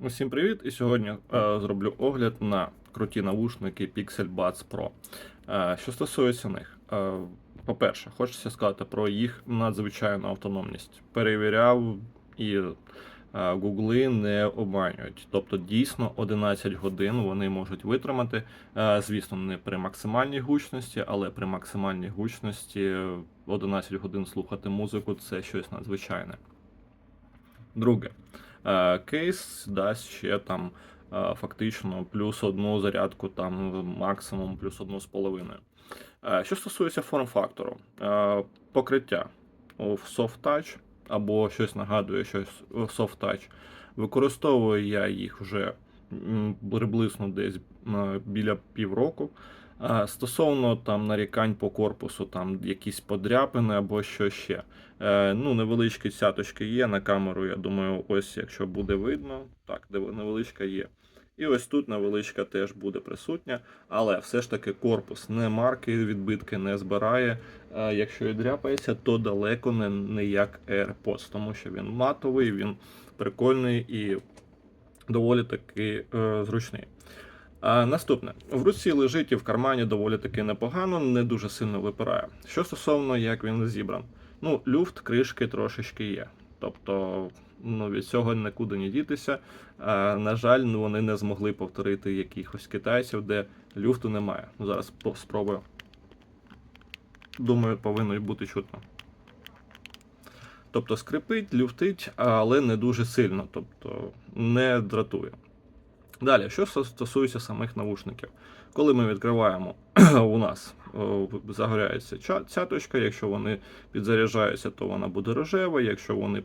Усім привіт! І сьогодні е, зроблю огляд на круті наушники Pixel Buds Pro. Е, що стосується них, е, по-перше, хочеться сказати про їх надзвичайну автономність. Перевіряв і е, гугли не обманюють. Тобто, дійсно 11 годин вони можуть витримати. Е, звісно, не при максимальній гучності, але при максимальній гучності е, 11 годин слухати музику це щось надзвичайне. Друге. Е, Кейс дасть ще там е, фактично плюс одну зарядку, там максимум плюс одну з половиною. Е, Що стосується форм-фактору, покриття в Touch або щось нагадує щось Touch. Використовую я їх вже приблизно десь біля півроку. Стосовно там нарікань по корпусу, там якісь подряпини або що ще. Е, ну, невеличкі цяточки є на камеру, я думаю, ось якщо буде видно, так, невеличка є. І ось тут невеличка теж буде присутня, але все ж таки корпус не марки, відбитки не збирає. Е, якщо і дряпається, то далеко не, не як AirPods, тому що він матовий, він прикольний і доволі таки е, зручний. Наступне. В руці лежить і в кармані доволі таки непогано, не дуже сильно випирає. Що стосовно, як він зібран. Ну, люфт, кришки трошечки є. Тобто, ну, від цього нікуди не дітися. А, на жаль, ну, вони не змогли повторити якихось китайців, де люфту немає. Ну, зараз спробую. Думаю, повинно бути чутно. Тобто скрипить, люфтить, але не дуже сильно, тобто не дратує. Далі, що стосується самих навушників. Коли ми відкриваємо, у нас загоряється ча- цяточка, якщо вони підзаряджаються, то вона буде рожева, якщо вони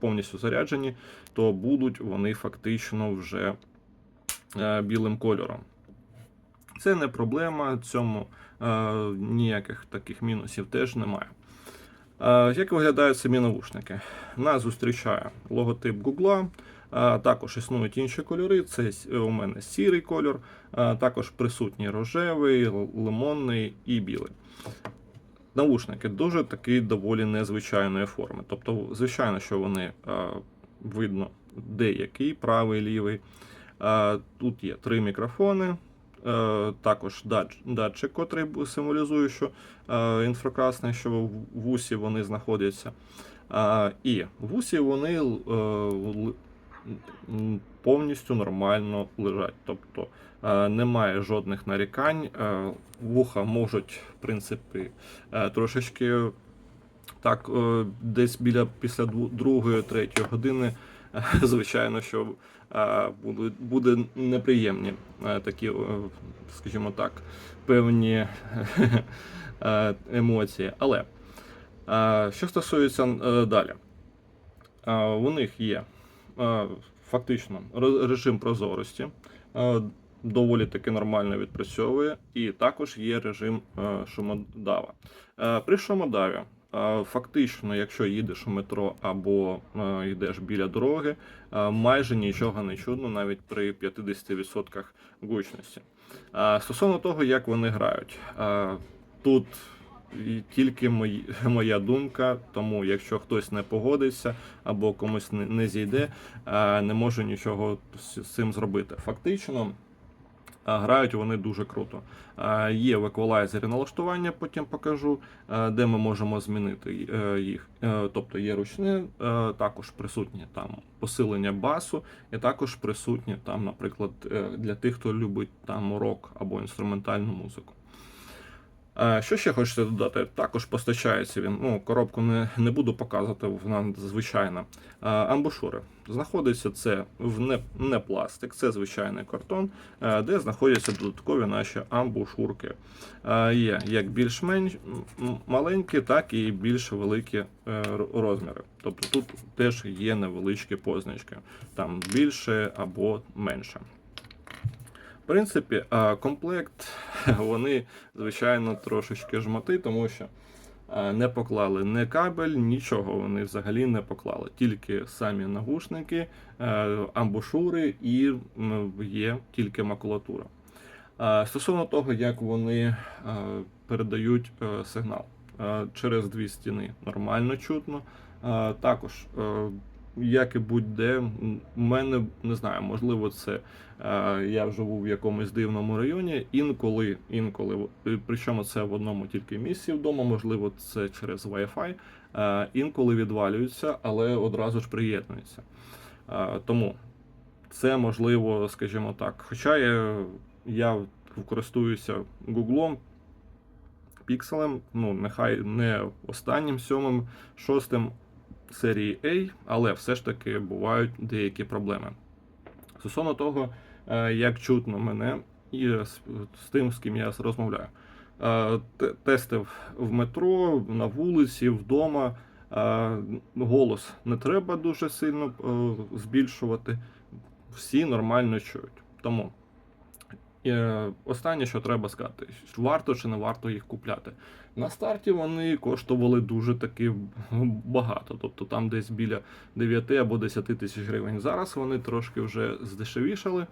повністю заряджені, то будуть вони фактично вже е, білим кольором. Це не проблема, цьому е, ніяких таких мінусів теж немає. Е, Як виглядають самі навушники? Нас зустрічає логотип Google, Також існують інші кольори. Це у мене сірий кольор, також присутній рожевий, лимонний і білий. Навушники дуже такі доволі незвичайної форми. Тобто, звичайно, що вони видно деякий, правий, лівий. Тут є три мікрофони. е, Також датчик, котрий символізує, що е, інфракрасне, що в вусі вони знаходяться. І в вусі вони е, повністю нормально лежать. Тобто е, немає жодних нарікань. е, Вуха можуть, в принципі, е, трошечки так, десь біля після дву- другої, третьої години, звичайно, що буде неприємні такі, скажімо так, певні емоції. Але що стосується далі, у них є фактично режим прозорості, е, доволі таки нормально відпрацьовує, і також є режим е, шумодава. Е, При шумодаві. е, Фактично, якщо їдеш у метро або е, йдеш біля дороги, е, майже нічого не чудно навіть при 50% гучності. Е, Стосовно того, як вони грають, е, тут тільки мої, моя думка, тому якщо хтось не погодиться або комусь не, не зійде, не можу нічого з, цим зробити. Фактично. Грають вони дуже круто. Є в еквалайзері налаштування, потім покажу, де ми можемо змінити е, їх. Е, Тобто є ручне, е, також присутнє там посилення басу, і також присутнє там, наприклад, для тих, хто любить там рок або інструментальну музику. Що ще хочеться додати? Також постачається він. Ну, коробку не, не буду показувати, вона звичайна. Амбушури. Знаходиться це в не, не пластик, це звичайний картон, е, де знаходяться додаткові наші амбушурки. Є як більш-менш маленькі, так і більш великі е, розміри. Тобто тут теж є невеличкі позначки, там більше або менше. В принципі, комплект вони, звичайно, трошечки жмоти, тому що не поклали не кабель, нічого вони взагалі не поклали. Тільки самі навушники, е, амбушури і є тільки макулатура. Стосовно того, як вони е, передають е, сигнал Е, через дві стіни нормально чутно. Е, Також е, як і будь-де, у мене не знаю, можливо, це е, я живу в якомусь дивному районі. Інколи, інколи, е, причому це в одному тільки місці вдома, можливо, це через Wi-Fi, е, інколи відвалюються, але одразу ж приєднуються. Е, Тому це можливо, скажімо так. Хоча я, я користуюся Гуглом, пікселем, ну, нехай не останнім, сьомим, шостим серії A, але все ж таки бувають деякі проблеми. Стосовно того, е, як чутно мене і з, тим, з ким я розмовляю. Е, Тестив в метро, на вулиці, вдома. Е, Голос не треба дуже сильно збільшувати. Всі нормально чують. Тому е, останнє, що треба сказати, варто чи не варто їх купляти. На старті вони коштували дуже таки багато, тобто там десь біля 9 або 10 тисяч гривень. Зараз вони трошки вже здешевішали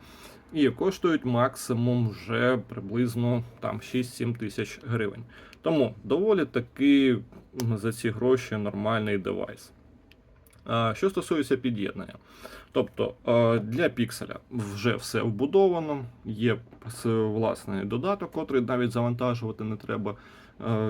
і коштують максимум вже приблизно там 6-7 тисяч гривень. Тому доволі таки за ці гроші нормальний девайс. Що стосується під'єднання, тобто для пікселя вже все вбудовано, є власний додаток, котрий навіть завантажувати не треба.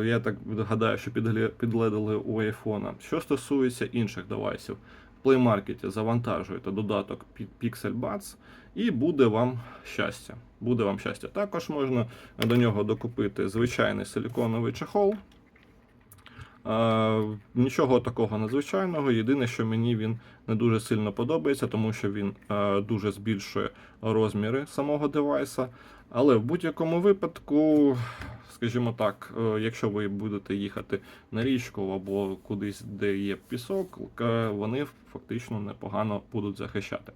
Я так гадаю, що підгле- у айфона. Що стосується інших девайсів, в Play Market завантажуєте додаток Pixel Buds і буде вам щастя. Буде вам щастя. Також можна до нього докупити звичайний силіконовий чехол. Нічого такого надзвичайного. Єдине, що мені він не дуже сильно подобається, тому що він дуже збільшує розміри самого девайса. Але в будь-якому випадку, скажімо так, е, якщо ви будете їхати на річку або кудись, де є пісок, е, вони фактично непогано будуть захищати.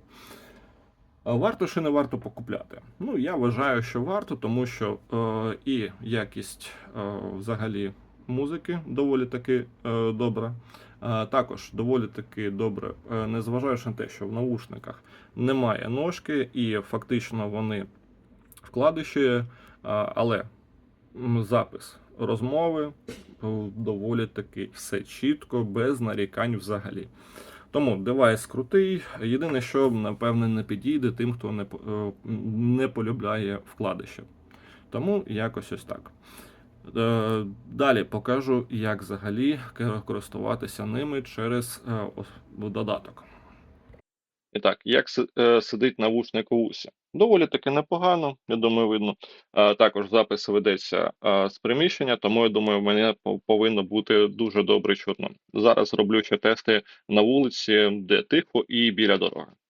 Варто чи не варто покупляти? Ну, я вважаю, що варто, тому що е, і якість е, взагалі музики доволі таки е, добра. Е, також доволі таки добре, е, незважаючи на те, що в наушниках немає ножки, і фактично вони вкладиші, е, але запис розмови е, доволі таки все чітко, без нарікань взагалі. Тому девайс крутий. Єдине, що напевне не підійде тим, хто не, е, не полюбляє вкладиші. Тому якось ось так. Е, Далі покажу, як взагалі користуватися ними через е, додаток. І так, як е, сидить навушник у вусі? Доволі таки непогано, я думаю, видно. Також запис ведеться з приміщення, тому я думаю, мене повинно бути дуже добре чутно. Зараз роблю ще тести на вулиці, де тихо і біля дороги.